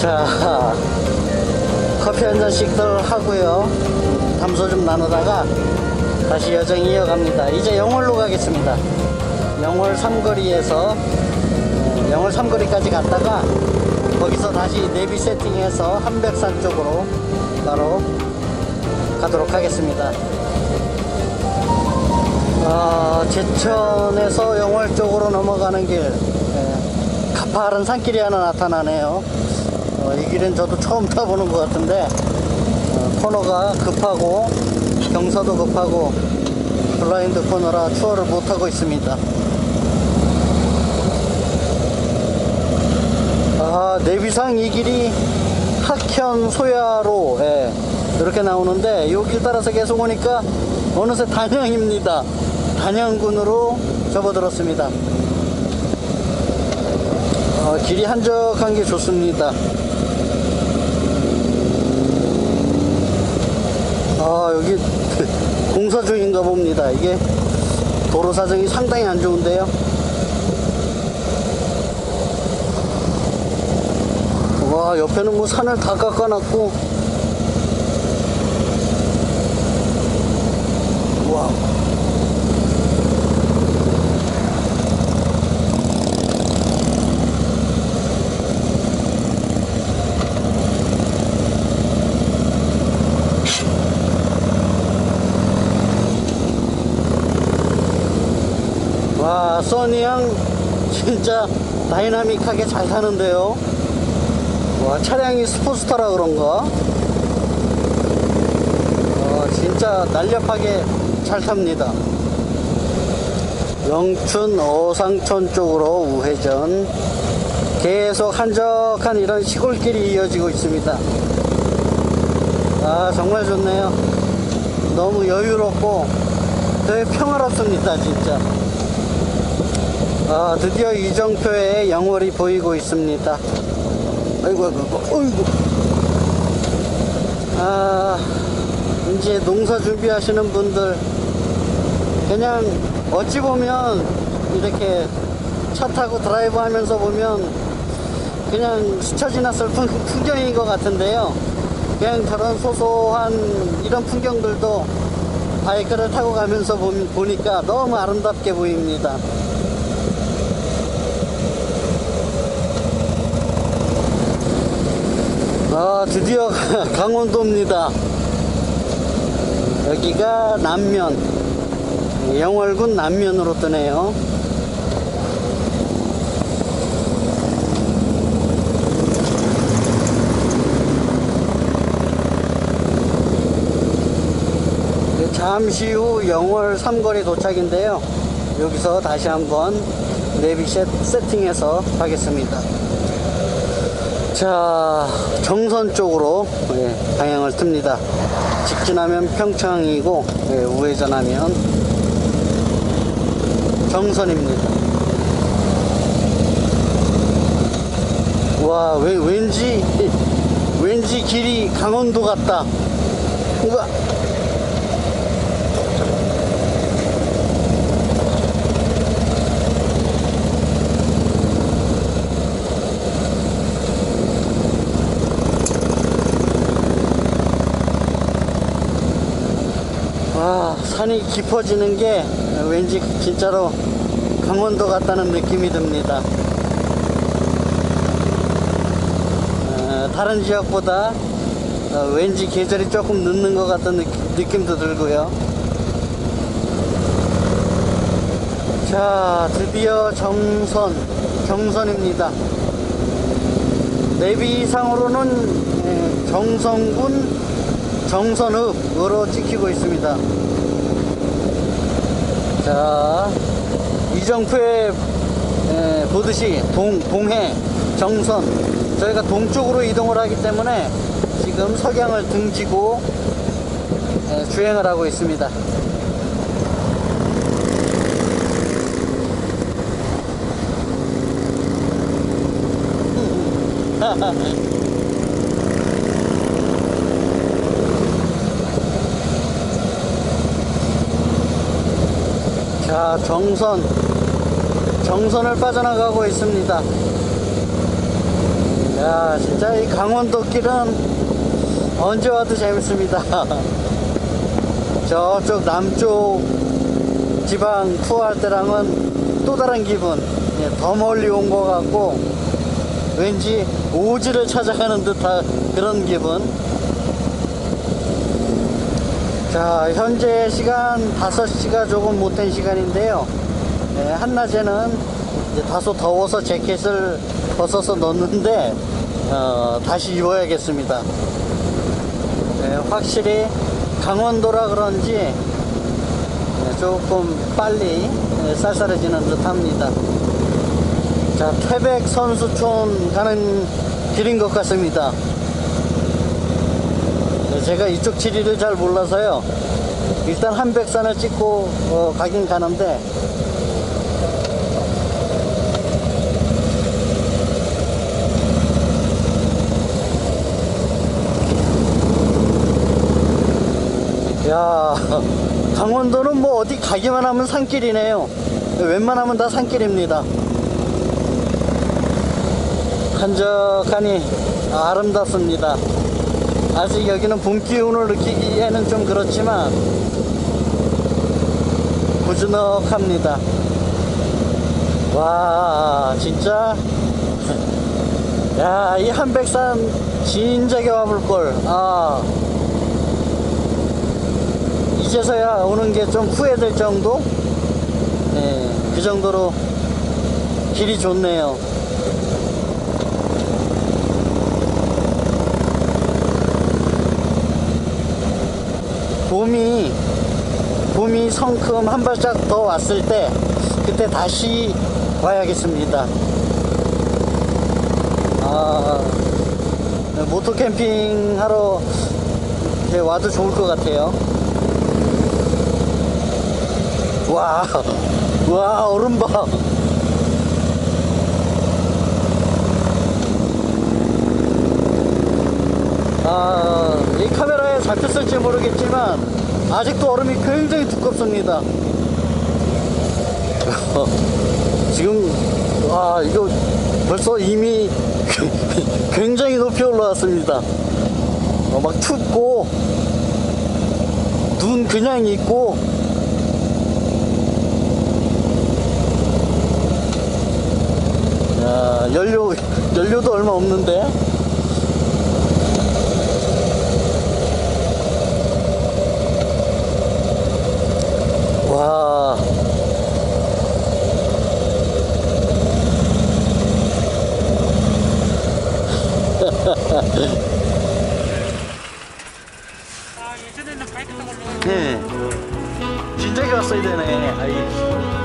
자, 커피 한 잔씩들 하고요. 담소 좀 나누다가 다시 여정 이어갑니다. 이제 영월로 가겠습니다. 영월 삼거리에서 어, 영월 삼거리까지 갔다가 거기서 다시 내비 세팅해서 한백산 쪽으로 바로 가도록 하겠습니다. 아, 제천에서 영월 쪽으로 넘어가는 길 예, 가파른 산길이 하나 나타나네요. 어, 이 길은 저도 처음 타보는 것 같은데 어, 코너가 급하고 경사도 급하고 블라인드 코너라 추월을 못하고 있습니다. 아, 내비상 이 길이 학현 소야로 예, 이렇게 나오는데 여기 따라서 계속 오니까 어느새 단양입니다. 단양군으로 접어들었습니다. 어, 길이 한적한 게 좋습니다. 아, 여기 공사 중인가 봅니다. 이게 도로 사정이 상당히 안 좋은데요. 와, 옆에는 뭐 산을 다 깎아놨고. 와. 와, 써니양 진짜 다이나믹하게 잘 타는데요. 와, 차량이 스포츠타라 그런가? 어, 진짜 날렵하게 잘 탑니다. 영춘 어상촌 쪽으로 우회전. 계속 한적한 이런 시골길이 이어지고 있습니다. 아, 정말 좋네요. 너무 여유롭고 되게 평화롭습니다, 진짜. 아, 드디어 이정표의 영월이 보이고 있습니다. 아이고, 아이고, 아이고. 아, 이제 농사 준비하시는 분들, 그냥 어찌 보면 이렇게 차 타고 드라이브 하면서 보면 그냥 스쳐 지났을 풍, 풍경인 것 같은데요. 그냥 저런 소소한 이런 풍경들도 바이크를 타고 가면서 보, 보니까 너무 아름답게 보입니다. 아, 드디어 강원도입니다. 여기가 남면, 영월군 남면으로 뜨네요. 잠시 후 영월 삼거리 도착인데요. 여기서 다시 한번 내비셋 세팅해서 가겠습니다. 자, 정선 쪽으로 예, 방향을 틉니다. 직진하면 평창이고 예, 우회전하면 정선입니다. 와, 왜, 왠지 왠지 길이 강원도 같다. 우와. 와, 산이 깊어지는 게 왠지 진짜로 강원도 같다는 느낌이 듭니다. 어, 다른 지역보다 어, 왠지 계절이 조금 늦는 것 같은 느, 느낌도 들고요. 자, 드디어 정선, 정선입니다. 내비상으로는 예, 정선군 정선읍으로 찍히고 있습니다. 자, 이정표에 에, 보듯이 동, 동해, 정선, 저희가 동쪽으로 이동을 하기 때문에 지금 석양을 등지고 에, 주행을 하고 있습니다. 자, 정선. 정선을 빠져나가고 있습니다. 야, 진짜 이 강원도 길은 언제 와도 재밌습니다. 저쪽 남쪽 지방 투어할 때랑은 또 다른 기분. 예, 더 멀리 온 것 같고, 왠지 오지를 찾아가는 듯한 그런 기분. 자, 현재 시간 5시가 조금 못된 시간인데요. 예, 한낮에는 이제 다소 더워서 재킷을 벗어서 넣는데, 어, 다시 입어야겠습니다. 예, 확실히 강원도라 그런지 예, 조금 빨리 예, 쌀쌀해지는 듯 합니다. 자, 태백 선수촌 가는 길인 것 같습니다. 네, 제가 이쪽 지리를 잘 몰라서요. 일단 한백산을 찍고 어, 가긴 가는데 야 강원도는 뭐 어디 가기만 하면 산길이네요. 웬만하면 다 산길입니다. 한적하니 아름답습니다. 아직 여기는 봄 기운을 느끼기에는 좀 그렇지만 고즈넉합니다. 와 진짜 야 이 한백산 진작에 와볼 걸. 아 이제서야 오는 게 좀 후회될 정도? 예, 그 정도로 길이 좋네요. 봄이 봄이 성큼 한 발짝 더 왔을 때 그때 다시 와야겠습니다. 아, 모토 캠핑 하러 와도 좋을 것 같아요. 와, 와, 얼음 봐. 아, 이 카메라에 잡혔을지 모르겠지만, 아직도 얼음이 굉장히 두껍습니다. 지금, 와, 이거 벌써 이미 굉장히 높이 올라왔습니다. 어, 막 춥고, 눈 그냥 있고, 야, 연료, 연료도 얼마 없는데? 와. 아 예전에는 바이크 타고 올라가 네. 진작에 왔어야 되네. 아이.